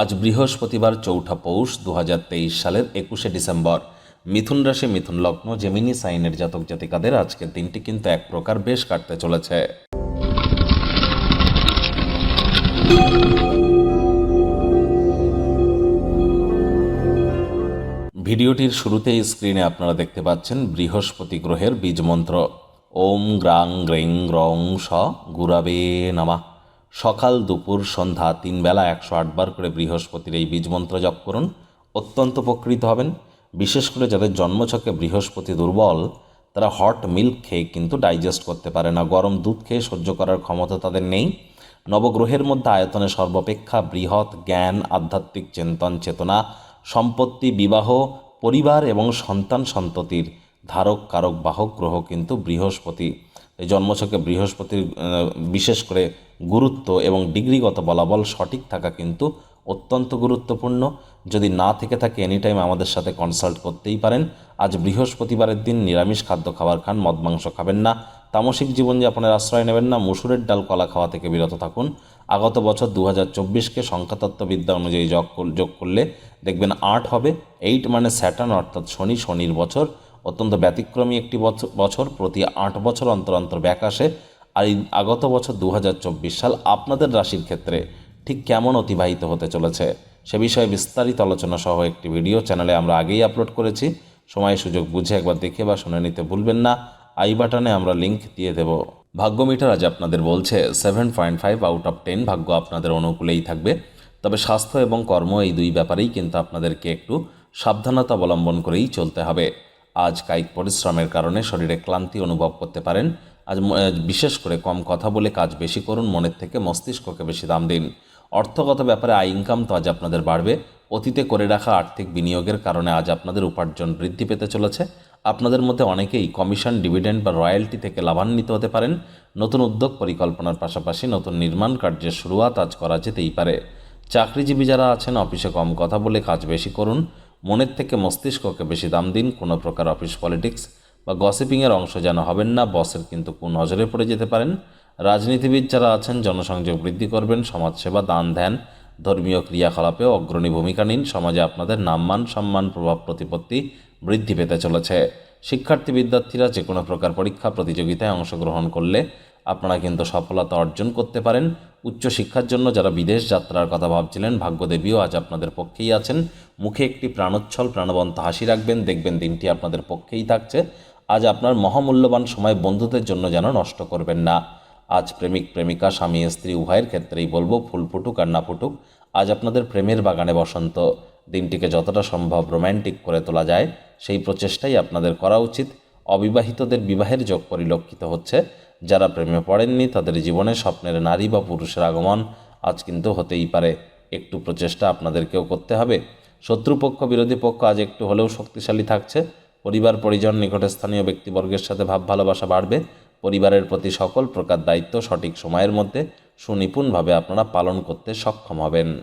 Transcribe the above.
আজ বৃহস্পতিবার চৌঠা পৌষ দু হাজার তেইশ সালের একুশে ডিসেম্বর। মিথুন রাশি, মিথুন লগ্ন, জেমিনি সাইনের জাতক জাতিকাদের আজকের দিনটি কিন্তু এক প্রকার বেশ কাটতে চলেছে। ভিডিওটির শুরুতেই স্ক্রিনে আপনারা দেখতে পাচ্ছেন বৃহস্পতি গ্রহের বীজ মন্ত্র। ওম গ্রাং গ্রেং রং স গুরাবে নামা। সকাল দুপুর সন্ধ্যা তিন বেলা একশো আটবার করে বৃহস্পতির এই বীজ মন্ত্র জপ করুন। অত্যন্ত উপকৃত হবেন। বিশেষ করে যাদের জন্মছকে বৃহস্পতি দুর্বল, তারা হট মিল্ক খেয়ে কিন্তু ডাইজেস্ট করতে পারে না। গরম দুধ খেয়ে সহ্য করার ক্ষমতা তাদের নেই। নবগ্রহের মধ্যে আয়তনে সর্বাপেক্ষা বৃহৎ জ্ঞান, আধ্যাত্মিক চিন্তন, চেতনা, সম্পত্তি, বিবাহ, পরিবার এবং সন্তান সন্ততির ধারক কারক বাহক গ্রহ কিন্তু বৃহস্পতি এই জন্মছকে বৃহস্পতির বিশেষ করে গুরুত্ব এবং ডিগ্রিগত বলাবল সঠিক থাকা কিন্তু অত্যন্ত গুরুত্বপূর্ণ। যদি না থেকে থাকে এনি টাইম আমাদের সাথে কনসাল্ট করতেই পারেন। আজ বৃহস্পতিবারের দিন নিরামিষ খাদ্য খাবার খান, মদ মাংস খাবেন না। তামসিক জীবনযাপনের আশ্রয় নেবেন না। মুসুরের ডাল, কলা খাওয়া থেকে বিরত থাকুন। আগত বছর দু হাজার চব্বিশকে সংখ্যাতত্ত্ববিদ্যা অনুযায়ী যোগ যোগ করলে দেখবেন আট হবে। এইট মানে স্যাটার্ন অর্থাৎ শনি, শনির বছর। অত্যন্ত ব্যতিক্রমী একটি বছর- প্রতি আট বছর অন্তর অন্তর ব্যাক আসে। আর এই আগত বছর দু হাজার চব্বিশ সাল আপনাদের রাশির ক্ষেত্রে ঠিক কেমন অতিবাহিত হতে চলেছে? সে বিষয়ে বিস্তারিত আলোচনা সহ একটি ভিডিও চ্যানেলে আমরা আগেই আপলোড করেছি। সময় সুযোগ বুঝে একবার দেখে বা শুনে নিতে ভুলবেন না। আই বাটনে আমরা লিংক দিয়ে দেব। ভাগ্য মিটার আজ আপনাদের বলছে, seven point five out of ten ভাগ্য আপনাদের অনুকূলেই থাকবে। তবে স্বাস্থ্য এবং কর্ম এই দুই ব্যাপারেই কিন্তু আপনাদেরকে একটু সাবধানতা অবলম্বন করেই চলতে হবে। আজ কায়িক পরিশ্রমের কারণে শরীরে ক্লান্তি অনুভব করতে পারেন। আজ বিশেষ করে কম কথা বলে কাজ বেশি করুন, মনের থেকে মস্তিষ্ককে বেশি দাম দিন। অর্থগত ব্যাপারে আয় ইনকাম তো আজ আপনাদের বাড়বে। অতীতে করে রাখা আর্থিক বিনিয়োগের কারণে আজ আপনাদের উপার্জন বৃদ্ধি পেতে চলেছে। আপনাদের মধ্যে অনেকেই কমিশন ডিভিডেন্ড বা রয়্যালটি থেকে লাভান্বিত হতে পারেন। নতুন উদ্যোগ পরিকল্পনার পাশাপাশি নতুন নির্মাণ কার্যের শুরুয়াত আজ করা যেতেই পারে। চাকরিজীবী যারা আছেন অফিসে কম কথা বলে কাজ বেশি করুন। মনের থেকে মস্তিষ্ককে বেশি দাম দিন, কোনো প্রকার অফিস পলিটিক্স বা গসিপিংয়ের অংশ যেন হবেন না, বসের কিন্তু কোন নজরে পড়ে যেতে পারেন। রাজনীতিবিদ যারা আছেন, জনসংযোগ বৃদ্ধি করবেন, সমাজসেবা দান ধ্যান, ধর্মীয় ক্রিয়াকলাপেও অগ্রণী ভূমিকা নিন, সমাজে আপনাদের নামমান সম্মান, প্রভাব প্রতিপত্তি বৃদ্ধি পেতে চলেছে। শিক্ষার্থী বিদ্যার্থীরা যে কোনো প্রকার পরীক্ষা, প্রতিযোগিতায় অংশগ্রহণ করলে আপনারা কিন্তু সফলতা অর্জন করতে পারেন। উচ্চশিক্ষার জন্য যারা বিদেশ যাত্রার কথা ভাবছিলেন, ভাগ্যদেবীও আজ আপনাদের পক্ষেই আছেন। মুখে একটি প্রাণোচ্ছল, প্রাণবন্ত হাসি রাখবেন, দেখবেন দিনটি আপনাদের পক্ষেই থাকছে। আজ আপনার মহামূল্যবান সময় বন্ধুদের জন্য যেন নষ্ট করবেন না। আজ প্রেমিক, প্রেমিকা, স্বামী, স্ত্রী, উভয়ের ক্ষেত্রেই বলব, ফুল ফুটুক আর না ফুটুক, আজ আপনাদের প্রেমের বাগানে বসন্ত। দিনটিকে যতটা সম্ভব রোম্যান্টিক করে তোলা যায়, সেই প্রচেষ্টাই আপনাদের করা উচিত। অবিবাহিতদের বিবাহের যোগ পরিলক্ষিত হচ্ছে। যারা প্রেমে পড়েননি, তাদের জীবনে স্বপ্নের নারী বা পুরুষের আগমন আজ কিন্তু হতেই পারে। একটু প্রচেষ্টা আপনাদেরকেও করতে হবে। শত্রুপক্ষ, বিরোধী পক্ষ আজ একটু হলেও শক্তিশালী থাকছে। পরিবার, পরিজন, নিকটে স্থানীয় ব্যক্তিবর্গের সাথে ভাব ভালোবাসা বাড়বে। পরিবারের প্রতি সকল প্রকার দায়িত্ব সঠিক সময়ের মধ্যে সুনিপুণভাবে আপনারা পালন করতে সক্ষম হবেন।